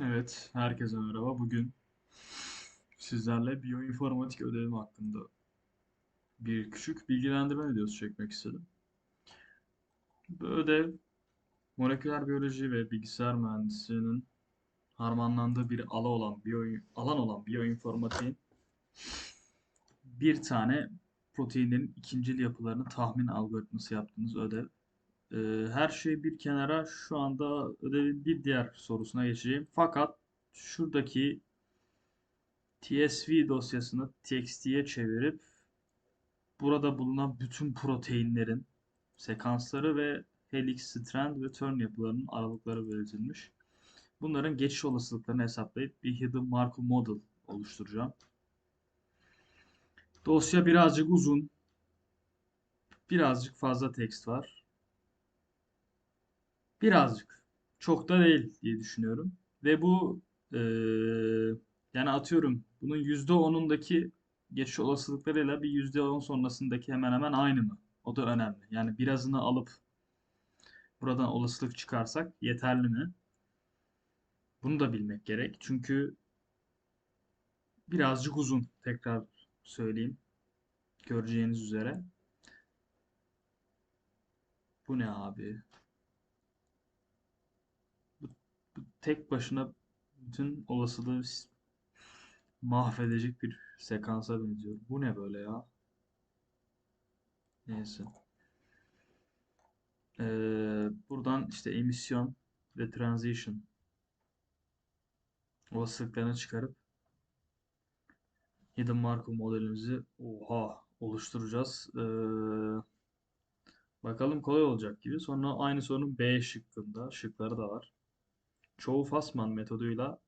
Evet, herkese merhaba. Bugün sizlerle biyoinformatik ödevim hakkında bir küçük bilgilendirme videosu çekmek istedim. Bu ödev, moleküler biyoloji ve bilgisayar mühendisliğinin harmanlandığı bir alan olan biyo, alan olan biyoinformatiğin bir tane proteinlerin ikincil yapılarını tahmin algoritması yaptığımız ödev. Ee, her şey bir kenara şu anda ödevin bir diğer sorusuna geçeceğim. Fakat şuradaki TSV dosyasını txt'ye çevirip burada bulunan bütün proteinlerin sekansları ve helix, strand ve turn yapılarının aralıkları belirtilmiş. Bunların geçiş olasılıklarını hesaplayıp bir hidden Markov model oluşturacağım. Dosya birazcık uzun. Birazcık fazla tekst var. Birazcık. Çok da değil diye düşünüyorum. Ve bu eee, yani atıyorum bunun %10'undaki geçiş olasılıklarıyla bir %10 sonrasındaki hemen hemen aynı mı? O da önemli. Yani birazını alıp buradan olasılık çıkarsak yeterli mi? Bunu da bilmek gerek. Çünkü birazcık uzun. Tekrar söyleyeyim. Göreceğiniz üzere. Bu ne abi? Bu, bu tek başına bütün olasılığı mahvedecek bir sekansa benziyor. Bu ne böyle ya? Neyse. Ee, buradan işte emisyon ve transition olasılıklarını çıkarıp Hidden Markov modelimizi oha oluşturacağız. Ee, bakalım kolay olacak gibi. Sonra aynı sorunun B şıkkında, şıkları da var. Çoğu Fasman metoduyla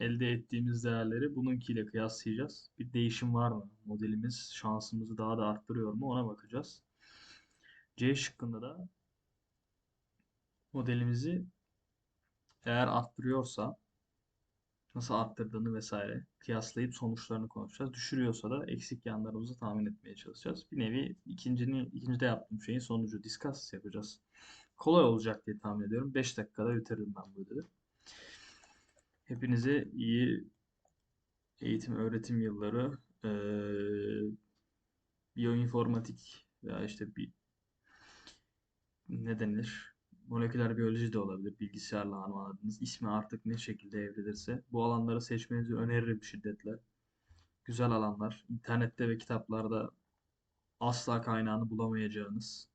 elde ettiğimiz değerleri bununkiyle kıyaslayacağız. Bir değişim var mı? Modelimiz şansımızı daha da arttırıyor mu? Ona bakacağız. C şıkkında da modelimizi eğer arttırıyorsa nasıl arttırdığını vesaire kıyaslayıp sonuçlarını konuşacağız. Düşürüyorsa da eksik yanlarımızı tahmin etmeye çalışacağız. Bir nevi ikincini, ikincide yaptığım şeyin sonucu discuss yapacağız. Kolay olacak diye tahmin ediyorum. 5 dakikada bitiririm ben bu ödevi. Hepinize iyi eğitim öğretim yılları. Ee, biyoinformatik veya işte bir ne denilir? Moleküler biyoloji de olabilir. Bilgisayarla harmanladığınız ismi artık ne şekilde evrilirse bu alanları seçmenizi öneririm şiddetle. Güzel alanlar. İnternette ve kitaplarda asla kaynağını bulamayacağınız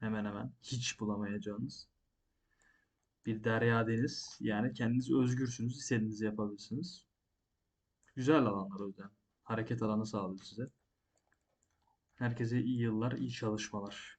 hemen hemen hiç bulamayacağınız bir derya deniz. Yani kendiniz özgürsünüz. istediğinizi yapabilirsiniz. Güzel alanlar o yüzden. Hareket alanı sağlıyor size. Herkese iyi yıllar, iyi çalışmalar.